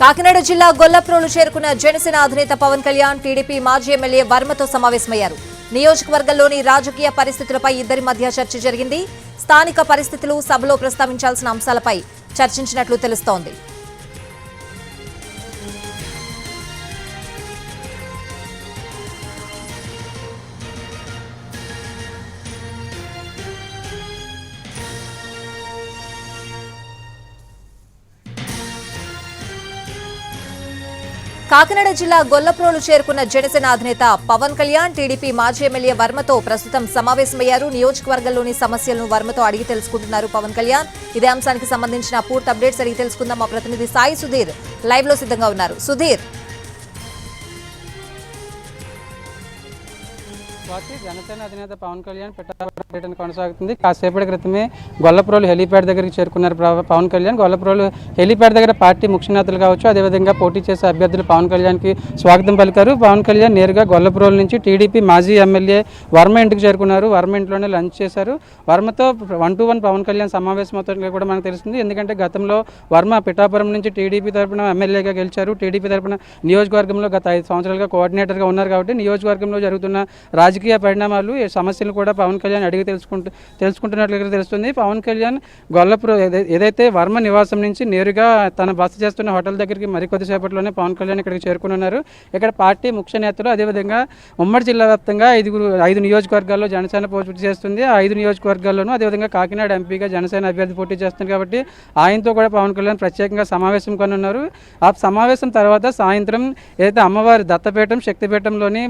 కాకినాడ జిల్లా గొల్లప్రోలు చేరుకున్న జనసేన అధినేత పవన్ కళ్యాణ్ టీడీపీ మాజీ ఎమ్మెల్యే వర్మతో సమావేశమయ్యారు. నియోజకవర్గంలోని రాజకీయ పరిస్థితులపై ఇద్దరి మధ్య చర్చ జరిగింది. స్థానిక పరిస్థితులు సభలో ప్రస్తావించాల్సిన అంశాలపై చర్చించినట్లు తెలుస్తోంది. కాకినాడ జిల్లా గొల్లప్రోలు చేరుకున్న జనసేన అధినేత పవన్ కళ్యాణ్ టీడీపీ మాజీ ఎమ్మెల్యే వర్మతో ప్రస్తుతం సమావేశమయ్యారు. నియోజకవర్గంలోని సమస్యలను వర్మతో అడిగి తెలుసుకుంటున్నారు పవన్ కళ్యాణ్. ఇదే అంశానికి సంబంధించిన పూర్తి అప్డేట్స్ అడిగి తెలుసుకుందాం. మా ప్రతినిధి సాయి సుధీర్ లైవ్లో సిద్ధంగా ఉన్నారు. సుధీర్. స్వాతి జనసేన అధినేత పవన్ కళ్యాణ్ పెట్టాపట్నం పర్యటన కొనసాగుతుంది. కాసేపటి క్రితమే గొల్లప్రోలు హెలీప్యాడ్ దగ్గరికి చేరుకున్నారు పవన్ కళ్యాణ్. గొల్లప్రోలు హెలీప్యాడ్ దగ్గర పార్టీ ముఖ్య నేతలు కావచ్చు అదేవిధంగా పోటీ చేసే అభ్యర్థులు పవన్ కళ్యాణ్కి స్వాగతం పలికారు. పవన్ కళ్యాణ్ నేరుగా గొల్లప్రోలు నుంచి టీడీపీ మాజీ ఎమ్మెల్యే వర్మ ఇంటికి చేరుకున్నారు. వర్మ ఇంట్లోనే లంచ్ చేశారు. వర్మతో one to one Pawan Kalyan సమావేశం అవుతున్నట్లు కూడా మనకు తెలుస్తుంది. ఎందుకంటే గతంలో వర్మ పిఠాపురం నుంచి టీడీపీ తరపున ఎమ్మెల్యేగా గెలిచారు. టీడీపీ తరపున నియోజకవర్గంలో గత ఐదు సంవత్సరాలుగా కోఆర్డినేటర్గా ఉన్నారు కాబట్టి నియోజకవర్గంలో జరుగుతున్న రాజకీయ పరిణామాలు ఈ సమస్యలు కూడా పవన్ కళ్యాణ్ అడిగి తెలుసుకుంటూ తెలుసుకుంటున్నట్లుగా తెలుస్తుంది. పవన్ కళ్యాణ్ గొల్లపురం ఏదైతే వర్మ నివాసం నుంచి నేరుగా తన బస చేస్తున్న హోటల్ దగ్గరికి మరికొద్దిసేపట్లోనే పవన్ కళ్యాణ్ ఇక్కడికి చేరుకున్నారు ఇక్కడ పార్టీ ముఖ్య నేతలు అదేవిధంగా ఉమ్మడి జిల్లా వ్యాప్తంగా ఐదుగురు ఐదు నియోజకవర్గాల్లో జనసేన పోటీ చేస్తుంది. ఆ ఐదు నియోజకవర్గాల్లోనూ అదేవిధంగా కాకినాడ ఎంపీగా జనసేన అభ్యర్థి పోటీ చేస్తుంది కాబట్టి ఆయనతో కూడా పవన్ కళ్యాణ్ ప్రత్యేకంగా సమావేశం కనున్నారు. ఆ సమావేశం తర్వాత సాయంత్రం ఏదైతే అమ్మవారి దత్తపీఠం శక్తిపీఠంలోని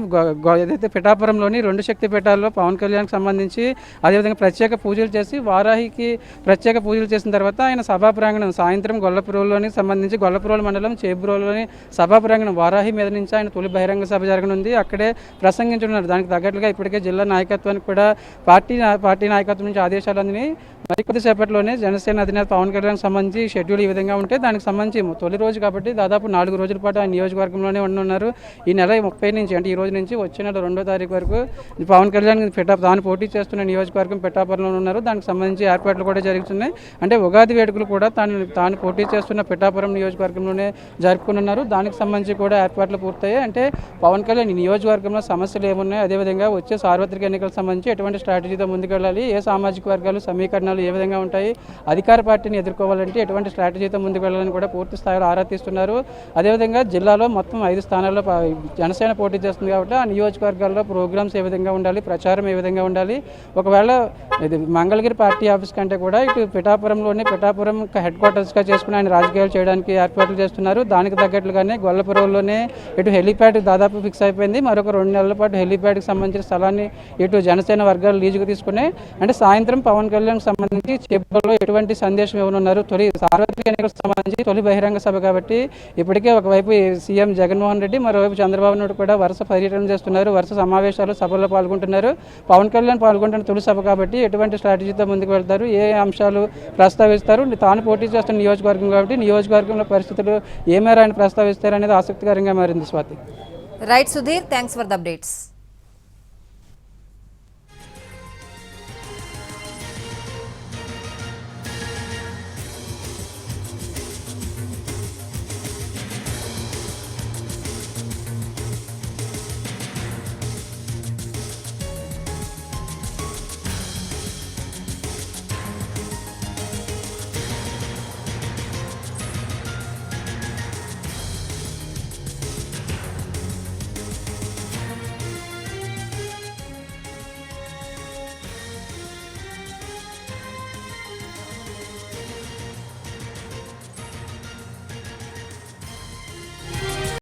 ఏదైతే పిఠాపురంలోని రెండు శక్తిపీఠాల్లో పవన్ కళ్యాణ్కి సంబంధించి అదేవిధంగా ప్రత్యేక పూజలు చేసి వారాహికి ప్రత్యేక పూజలు చేసిన తర్వాత ఆయన సభా ప్రాంగణం సాయంత్రం గొల్లపురంలోని సంబంధించి గొల్లపురోలు మండలం చేబ్రోలోని సభా ప్రాంగణం వారాహి మీద నుంచి ఆయన తొలి బహిరంగ సభ జరగనుంది. అక్కడే ప్రసంగించనున్నారు. దానికి తగ్గట్లుగా ఇప్పటికే జిల్లా నాయకత్వానికి కూడా పార్టీ పార్టీ నాయకత్వం నుంచి ఆదేశాలు అందినాయి మరికొద్దిసేపట్లోనే జనసేన అధినేత పవన్ కళ్యాణ్ సంబంధించి షెడ్యూల్ ఈ విధంగా ఉంటే దానికి సంబంధించి తొలి రోజు కాబట్టి దాదాపు నాలుగు రోజుల పాటు ఆయన నియోజకవర్గంలోనే ఉండనున్నారు. ఈ నెల ముప్పై నుంచి అంటే ఈ రోజు నుంచి వచ్చే నెల రెండో తారీఖు వరకు పవన్ కళ్యాణ్ పెట్టా తాను పోటీ చేస్తున్న నియోజకవర్గం పిఠాపురంలో ఉన్నారు. దానికి సంబంధించి ఏర్పాట్లు కూడా జరుగుతున్నాయి. అంటే ఉగాది వేడుకలు కూడా తాను తాను పోటీ చేస్తున్న పిఠాపురం నియోజకవర్గంలోనే జరుపుకున్నారు దానికి సంబంధించి కూడా ఏర్పాట్లు పూర్తయ్యాయి. అంటే పవన్ కళ్యాణ్ నియోజకవర్గంలో సమస్యలు ఏమున్నాయి అదేవిధంగా వచ్చే సార్వత్రిక ఎన్నికలకు సంబంధించి ఎటువంటి స్ట్రాటజీతో ముందుకెళ్ళాలి ఏ సామాజిక వర్గాలు సమీకరణాలు ఏ విధంగా ఉంటాయి అధికార పార్టీని ఎదుర్కోవాలంటే ఎటువంటి స్ట్రాటజీతో ముందుకు వెళ్ళాలని కూడా పూర్తి స్థాయిలో ఆరా తీస్తున్నారు. అదేవిధంగా జిల్లాలో మొత్తం ఐదు స్థానాల్లో జనసేన పోటీ చేస్తుంది కాబట్టి ఆ నియోజకవర్గాల్లో ప్రోగ్రామ్స్ ఏ విధంగా ఉండాలి? ప్రచారం ఏ విధంగా ఉండాలి? ఒకవేళ ఇది మంగళగిరి పార్టీ ఆఫీస్ కంటే కూడా ఇటు పిఠాపురంలోనే పిఠాపురం హెడ్ క్వార్టర్స్గా చేసుకుని ఆయన రాజకీయాలు చేయడానికి ఏర్పాట్లు చేస్తున్నారు. దానికి తగ్గట్లుగానే గొల్లపురంలోనే ఇటు హెలీప్యాడ్ దాదాపు ఫిక్స్ అయిపోయింది. మరొక రెండు నెలల పాటు హెలీప్యాడ్కి సంబంధించిన స్థలాన్ని ఇటు జనసేన వర్గాలు లీజుకు తీసుకుని అంటే సాయంత్రం పవన్ కళ్యాణ్ సంబంధించి చేపల్లో ఎటువంటి సందేశం ఇవ్వనున్నారు. తొలి సార్వత్రిక ఎన్నికలకు సంబంధించి తొలి బహిరంగ సభ కాబట్టి ఇప్పటికే ఒకవైపు సీఎం జగన్మోహన్ రెడ్డి మరోవైపు చంద్రబాబు నాయుడు కూడా వరుస పర్యటన చేస్తున్నారు. వరుస సమావేశాలు సభలో పాల్గొంటున్నారు. పవన్ కళ్యాణ్ పాల్గొంటున్న తొలి సభ కాబట్టి ఎటువంటి స్ట్రాటజీతో ముందుకు వెళ్తారు? ఏ అంశాలు ప్రస్తావిస్తారు? తాను పోటీ చేస్తున్న నియోజకవర్గం కాబట్టి నియోజకవర్గంలో పరిస్థితులు ఏ మేర ఆయన ప్రస్తావిస్తారు అనేది ఆసక్తికరంగా మారింది Swathi. Right Sudheer thanks for the updates